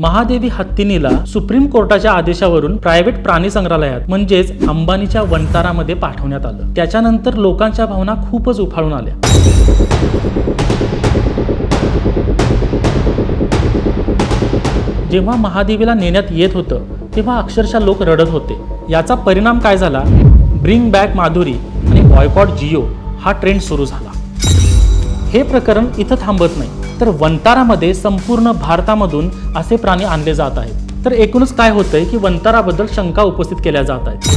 Mahadevi हत्तीनीला supreme कोर्टाच्या आदेशावरून private प्राणी संग्रहालयात म्हणजेच अंबानीच्या वंतारामध्ये पाठवण्यात आलं. त्याच्यानंतर लोकांच्या भावना खूपच उफाळून आल्या. जेव्हा महादेवीला नेण्यात येत होतं तेव्हा अक्षरशः लोक रडत होते. याचा परिणाम काय झाला? ब्रिंग बॅक माधुरी आणि बॉयकॉट जिओ हा ट्रेंड सुरू झाला. हे प्रकरण इथं थांबत नाही. तर वंतारामध्ये संपूर्ण भारतामधून असे प्राणी आणले जात आहेत. तर एकूणच काय होतंय की वंताराबद्दल शंका उपस्थित केल्या जात आहेत.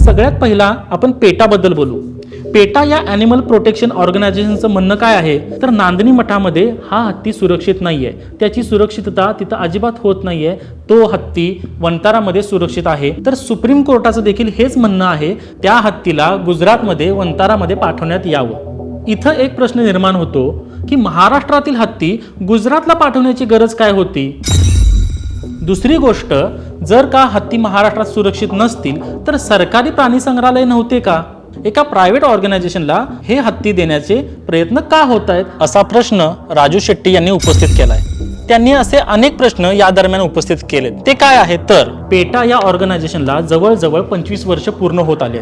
सगळ्यात पहिला आपण पेटाबद्दल बोलू. पेटा या ॲनिमल प्रोटेक्शन ऑर्गनायझेशनचं म्हणणं काय आहे? तर नांदणी मठामध्ये हा हत्ती सुरक्षित नाहीये. त्याची सुरक्षितता तिथं अजिबात होत नाहीये. तो हत्ती वंतारामध्ये सुरक्षित आहे. तर सुप्रीम कोर्टाचं देखील हेच म्हणणं आहे. त्या हत्तीला गुजरातमध्ये वंतारामध्ये पाठवण्यात यावं. इथं एक प्रश्न निर्माण होतो की महाराष्ट्रातील हत्ती गुजरातला पाठवण्याची गरज काय होती? दुसरी गोष्ट जर का हत्ती महाराष्ट्रात सुरक्षित नसतील तर सरकारी प्राणी संग्रहालय नव्हते का? एका प्रायव्हेट ऑर्गनायझेशनला हे हत्ती देण्याचे प्रयत्न का होत आहेत असा प्रश्न राजू शेट्टी यांनी उपस्थित केलाय. त्यांनी असे अनेक प्रश्न या दरम्यान उपस्थित केले ते काय आहेत? तर पेटा या ऑर्गनायझेशनला जवळजवळ पंचवीस वर्ष पूर्ण होत आले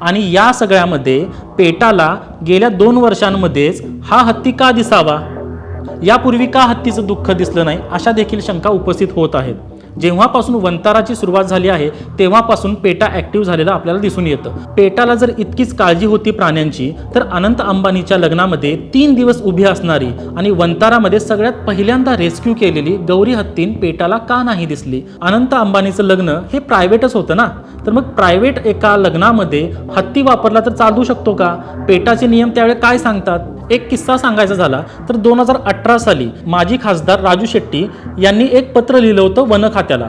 आणि या सगळ्यामध्ये पेटाला गेल्या दोन वर्षांमध्येच हा हत्ती का दिसावा? यापूर्वी का हत्तीचं दुःख दिसलं नाही? अशा देखील शंका उपस्थित होत आहेत. जेव्हापासून वंताराची सुरुवात झाली आहे तेव्हापासून पेटा ॲक्टिव्ह झालेलं आपल्याला दिसून येतं. पेटाला जर इतकीच काळजी होती प्राण्यांची तर अनंत अंबानीच्या लग्नामध्ये तीन दिवस उभी असणारी आणि वंतारामध्ये सगळ्यात पहिल्यांदा रेस्क्यू केलेली गौरी हत्तीन पेटाला का नाही दिसली? अनंत अंबानीचं लग्न हे प्रायव्हेटच होतं ना? तर मग प्रायव्हेट एका लग्नामध्ये हत्ती वापरला तर चालू शकतो का? पेटाचे नियम त्यावेळेस काय सांगतात? एक किस्सा सांगायचा झाला तर दोन हजार अठरा साली माजी खासदार राजू शेट्टी यांनी एक पत्र लिहिलं होतं वन खात्याला.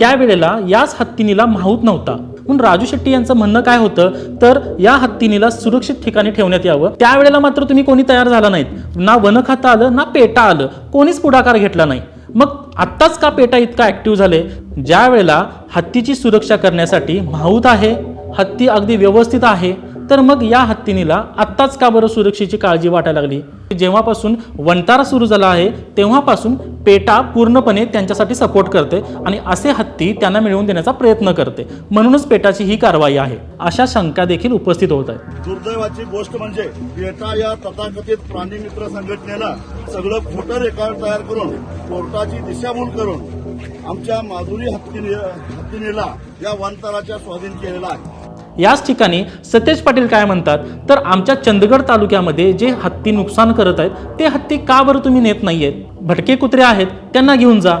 त्यावेळेला याच हत्तीनीला माहूत नव्हता. म्हणून राजू शेट्टी यांचं म्हणणं काय होतं? तर या हत्तीनीला सुरक्षित ठिकाणी ठेवण्यात यावं. त्यावेळेला मात्र तुम्ही कोणी तयार झाला नाहीत. ना वन खातं आलं ना पेटा आलं. कोणीच पुढाकार घेतला नाही. मग आत्ताच का पेटा इतका ऍक्टिव्ह झाले? ज्या वेळेला हत्तीची सुरक्षा करण्यासाठी माहूत आहे हत्ती अगदी व्यवस्थित आहे तर मग या हत्तीनीला आत्ताच का बरं सुरक्षेची काळजी वाटायला लागली? जेव्हापासून वंटारा सुरू झाला आहे तेव्हापासून पेटा पूर्णपणे त्यांच्यासाठी सपोर्ट करते आणि असे हत्ती त्यांना मिळवून देण्याचा प्रयत्न करते. म्हणूनच पेटाची ही कारवाई आहे. अशा शंका देखील उपस्थित होत आहेत. दुर्दैवाची गोष्ट म्हणजे पेटा या तथाकथित प्राणी मित्र संघटनेला सगळं खोटं रेकॉर्ड तयार करून कोर्टाची दिशाभूल करून आमच्या माधुरी हत्तीने हत्तीनेला या वनतराच्या स्वाधीन केलेला आहे. याच ठिकाणी सतेज पाटील काय म्हणतात तर आमच्या चंदगड तालुक्यामध्ये जे हत्ती नुकसान करत आहेत ते हत्ती का बरं तुम्ही नेत नाही आहेत भटके कुत्रे आहेत त्यांना घेऊन जा.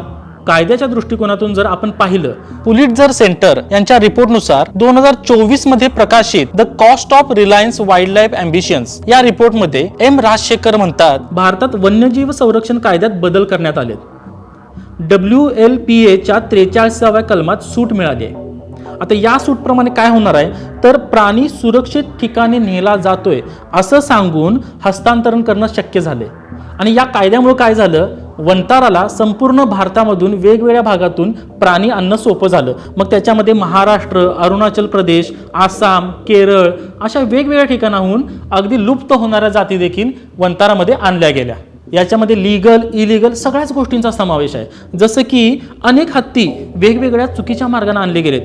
कायद्याच्या दृष्टिकोनातून जर आपण पाहिलं पुलिटझर सेंटर यांच्या रिपोर्टनुसार दोन हजार चोवीसमध्ये प्रकाशित the cost of Reliance wildlife ambitions या रिपोर्टमध्ये एम. राजशेखर म्हणतात भारतात वन्यजीव संरक्षण कायद्यात बदल करण्यात आले डब्ल्यू एल पी एच्या त्रेचाळीसाव्या कलमात सूट मिळाली आहे. आता या सूटप्रमाणे काय होणार आहे? तर प्राणी सुरक्षित ठिकाणी नेला जातोय असं सांगून हस्तांतरण करणं शक्य झाले. आणि या कायद्यामुळे काय झालं? वंताराला संपूर्ण भारतामधून वेगवेगळ्या भागातून प्राणी आणणं सोपं झालं. मग त्याच्यामध्ये महाराष्ट्र अरुणाचल प्रदेश आसाम केरळ अशा वेगवेगळ्या ठिकाणाहून अगदी लुप्त होणाऱ्या जाती देखील वंतारामध्ये आणल्या गेल्या. याच्यामध्ये लिगल इलिगल सगळ्याच गोष्टींचा समावेश आहे. जसं की अनेक हत्ती वेगवेगळ्या चुकीच्या मार्गाने आणले गेलेत.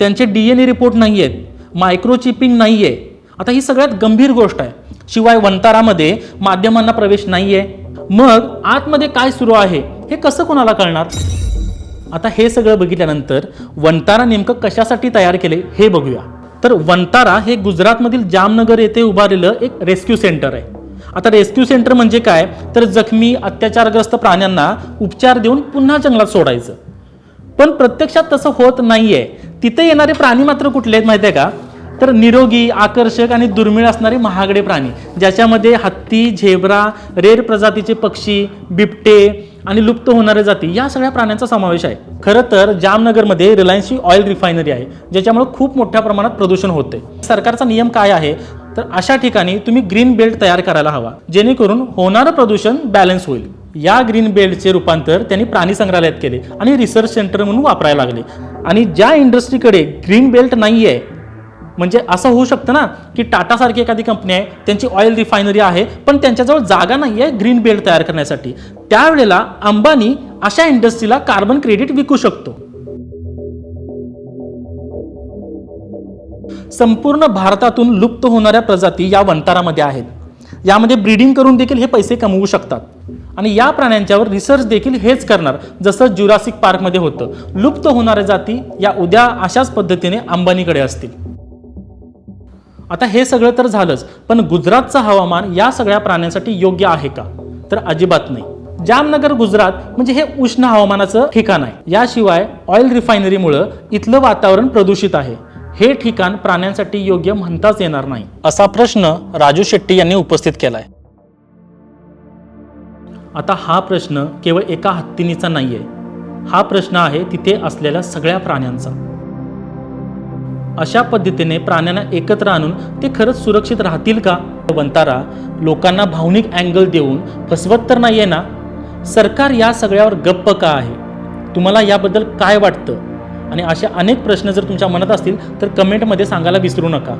त्यांचे डी एन ए रिपोर्ट नाही आहेत मायक्रोचिपिंग नाही आहे आता ही सगळ्यात गंभीर गोष्ट आहे. शिवाय वंतारामध्ये माध्यमांना प्रवेश नाही आहे मग आतमध्ये काय सुरू आहे हे कसं कोणाला कळणार? आता हे सगळं बघितल्यानंतर वंतारा नेमकं कशासाठी तयार केले हे बघूया. तर वंतारा हे गुजरातमधील जामनगर येथे उभारलेलं एक रेस्क्यू सेंटर आहे. आता रेस्क्यू सेंटर म्हणजे काय? तर जखमी अत्याचारग्रस्त प्राण्यांना उपचार देऊन पुन्हा जंगलात सोडायचं. पण प्रत्यक्षात तसं होत नाहीये. तिथे येणारे प्राणी मात्र कुठले आहेत माहिती आहे का? तर निरोगी आकर्षक आणि दुर्मिळ असणारे महागडे प्राणी ज्याच्यामध्ये हत्ती झेब्रा रेर प्रजातीचे पक्षी बिबटे आणि लुप्त होणाऱ्या जाती या सगळ्या प्राण्यांचा समावेश आहे. खरं तर जामनगरमध्ये रिलायन्सची ऑइल रिफायनरी आहे ज्याच्यामुळे खूप मोठ्या प्रमाणात प्रदूषण होते सरकारचा नियम काय आहे? तर अशा ठिकाणी तुम्ही ग्रीन बेल्ट तयार करायला हवा जेणेकरून होणारं प्रदूषण बॅलन्स होईल. या ग्रीन बेल्टचे रूपांतर त्यांनी प्राणी संग्रहालयात केले आणि रिसर्च सेंटर म्हणून वापरायला लागले. आणि ज्या इंडस्ट्रीकडे ग्रीन बेल्ट नाही आहे म्हणजे असं होऊ शकतं ना की टाटासारखी एखादी कंपनी आहे त्यांची ऑइल रिफायनरी आहे पण त्यांच्याजवळ जागा नाही आहे ग्रीन बेल्ट तयार करण्यासाठी. त्यावेळेला अंबानी अशा इंडस्ट्रीला कार्बन क्रेडिट विकू शकतो. संपूर्ण भारतातून लुप्त होणाऱ्या प्रजाती या वंतारामध्ये आहेत. यामध्ये ब्रीडिंग करून देखील हे पैसे कमवू शकतात. आणि या प्राण्यांच्यावर रिसर्च देखील हेच करणार जसं ज्युरासिक पार्कमध्ये होतं. लुप्त होणाऱ्या जाती या उद्या अशाच पद्धतीने अंबानीकडे असतील. आता हे सगळं तर झालंच पण गुजरातचं हवामान या सगळ्या प्राण्यांसाठी योग्य आहे का? तर अजिबात नाही. जामनगर गुजरात म्हणजे हे उष्ण हवामानाचं ठिकाण आहे. याशिवाय ऑइल रिफायनरीमुळं इथलं वातावरण प्रदूषित आहे. हे ठिकाण प्राण्यांसाठी योग्य म्हणताच येणार नाही. असा प्रश्न राजू शेट्टी यांनी उपस्थित केलाय. आता हा प्रश्न केवळ एका हत्तीनीचा नाहीये. हा प्रश्न आहे तिथे असलेल्या सगळ्या प्राण्यांचा. अशा पद्धतीने प्राण्यांना एकत्र आणून ते खरंच सुरक्षित राहतील का? वंतारा लोकांना भावनिक अँगल देऊन फसवत तर नाहीये ना? सरकार या सगळ्यावर गप्प का आहे? तुम्हाला याबद्दल काय वाटतं? आणि असे अनेक प्रश्न जर तुमच्या मनात असतील तर कमेंटमध्ये सांगायला विसरू नका.